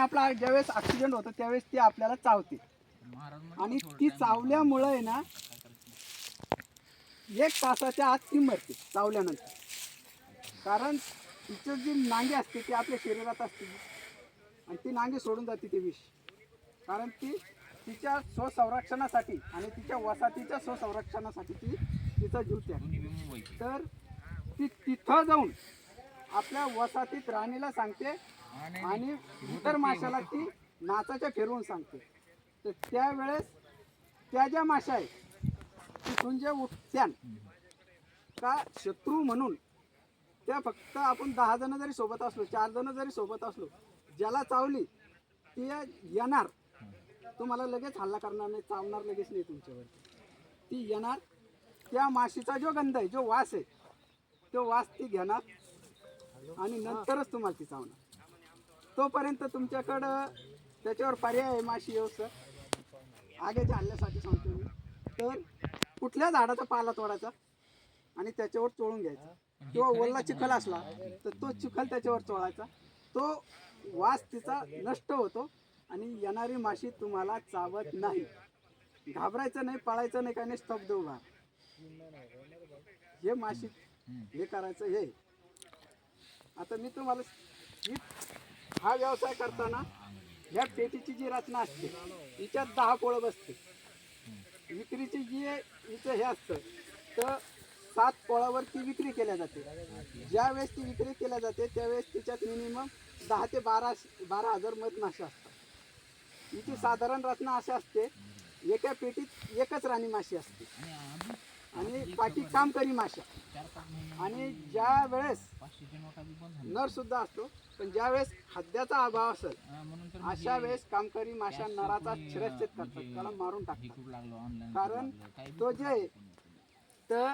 आपला ज्यावेळेस ऍक्सिडेंट होतो त्यावेळेस ती आपल्याला चावते. आणि ती चावल्यामुळं आहे ना एक तासाच्या आत ती मरते चावल्यानंतर. कारण तिचं जी नांगी असते ती आपल्या शरीरात असते. आणि ती नांगी सोडून जाते ते विष. कारण ती तिच्या स्वसंरक्षणासाठी आणि तिच्या वसाहतीच्या स्वसंरक्षणासाठी ती तिचा जीव त्या तर ती तिथं जाऊन आपल्या वसाहतीत राणीला सांगते आणि इतर माशाला ती नाचाच्या फिरवून सांगते. तर त्यावेळेस त्या ज्या माशा आहेत तिथून जे उठत्यान का शत्रू म्हणून त्या फक्त आपण दहा जण जरी सोबत असलो चार जण जरी सोबत असलो ज्याला चावली ती येणार. तुम्हाला लगेच हल्ला करणार नाही चावणार लगेच नाही तुमच्यावर ती येणार. त्या माशीचा जो गंध आहे जो वास आहे तो वास ती घेणार. आणि नंतरच तुम्हाला ती चावणार तोपर्यंत तुमच्याकडं त्याच्यावर पर्याय आहे माशी व्यवस्था. आगेच्या हल्ल्यासाठी सांगतो मी. तर कुठल्या झाडाचा पाला तोडायचा आणि त्याच्यावर चोळून घ्यायचा. किंवा ओला चिखल असला तर तो चिखल त्याच्यावर चोळायचा. तो वास तिचा नष्ट होतो आणि येणारी माशी तुम्हाला चावत नाही. घाबरायचं नाही पळायचं नाही काही नाही स्तब्ध उभा हे माशी हे करायचं हे. आता मी तुम्हाला ही हा व्यवसाय करताना या पेटीची जी रचना असते हिच्यात दहा पोळं बसते. विक्रीची जी हिचं हे असतं. तर सात पोळावर ती विक्री केल्या जाते. ज्या वेळेस ती विक्री केल्या जाते त्यावेळेस तिच्यात मिनिमम दहा ते बारा बारा हजार मधमाशा असतात. हिची साधारण रचना अशी असते एका पेटीत एकच राणी माशी असते. आणि पाठी काम करी माशा आणि ज्या वेळेस नर सुद्धा असतो पण ज्या वेळेस हद्द्याचा अभाव असेल अशा वेळेस कामकरी माशा नराचा शिरच्छेद करतात त्याला मारून टाकतात. कारण तो जे तर